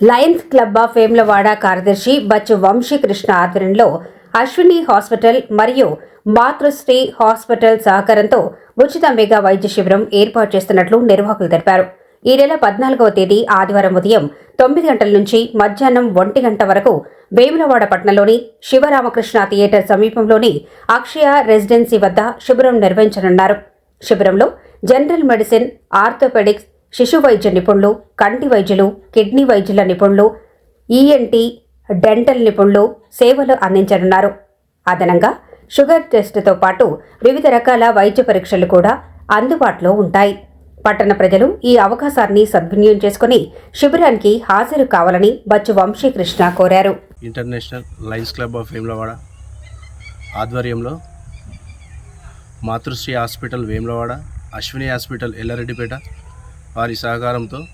Lions club of Vemulawada కార్యదర్శి బచ్చు వంశీకృష్ణ ఆధ్వర్యంలో Ashwini hospital మరియు మాతృశ్రీ హాస్పిటల్ సహకారంతో ఉచిత మెగా వైద్య శిబిరం ఏర్పాటు చేస్తున్నట్లు నిర్వాహకులు తెలిపారు. ఈ నెల పద్నాలుగవ తేదీ ఆదివారం ఉదయం తొమ్మిది గంటల నుంచి మధ్యాహ్నం ఒంటి గంట వరకు వేములవాడ పట్టణంలోని శివరామకృష్ణ థియేటర్ సమీపంలోని అక్షయ రెసిడెన్సీ వద్ద శిబిరం నిర్వహించనున్నారు. శిబిరంలో జనరల్ మెడిసిన్ ఆర్థోపెడిక్స్ శిశు వైద్య నిపుణులు కంటి వైద్యులు కిడ్నీ వైద్యుల నిపుణులు ఈఎన్టీ డెంటల్ నిపుణులు సేవలు అందించనున్నారు. అదనంగా షుగర్ టెస్టుతో పాటు వివిధ రకాల వైద్య పరీక్షలు కూడా అందుబాటులో ఉంటాయి. పట్టణ ప్రజలు ఈ అవకాశాన్ని సద్వినియోగం చేసుకుని శిబిరానికి హాజరు కావాలని బచ్చు వంశీకృష్ణ కోరారు. International lions club of Vemulawada ఆధ్వర్యంలో మాతృశ్రీ హాస్పిటల్ వేములవాడ అశ్విని హాస్పిటల్ ఎల్లారెడ్డిపేట వారి సహకారంతో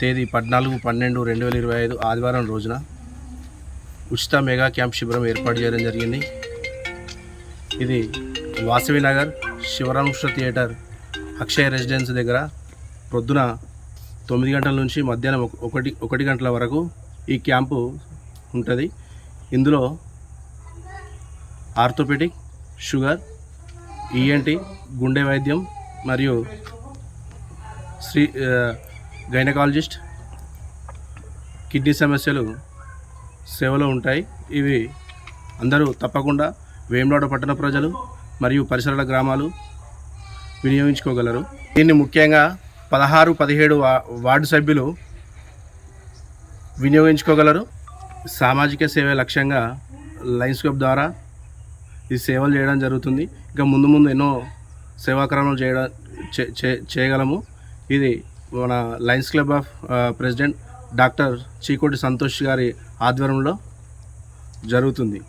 తేదీ పద్నాలుగు పన్నెండు రెండు వేల ఇరవై ఐదు ఆదివారం రోజున ఉచిత మెగా క్యాంప్ శిబిరం ఏర్పాటు చేయడం జరిగింది. ఇది వాసవి నగర్ శివరామకృష్ణ థియేటర్ అక్షయ రెసిడెన్స్ దగ్గర ప్రొద్దున తొమ్మిది గంటల నుంచి మధ్యాహ్నం ఒక- ఒకటి ఒకటి గంటల వరకు ఈ క్యాంపు ఉంటుంది. ఇందులో ఆర్థోపెటిక్ షుగర్ ఈఎన్టీ గుండె వైద్యం మరియు శ్రీ గైనకాలజిస్ట్. కిడ్నీ సమస్యలు సేవలో ఉంటాయి. ఇవి అందరూ తప్పకుండా వేములాడ పట్టణ ప్రజలు మరియు పరిసరాల గ్రామాలు వినియోగించుకోగలరు. దీన్ని ముఖ్యంగా పదహారు పదిహేడు వార్డు సభ్యులు వినియోగించుకోగలరు. సామాజిక సేవ లక్ష్యంగా లయన్స్ క్లబ్ ద్వారా ఈ సేవలు చేయడం జరుగుతుంది. ఇంకా ముందు ముందు ఎన్నో సేవాక్రమాలు చేయడం చే- చే- చేయగలము. ఇది మన lions club of president doctor Chikoti Santosh గారి ఆధ్వర్యంలో జరుగుతుంది.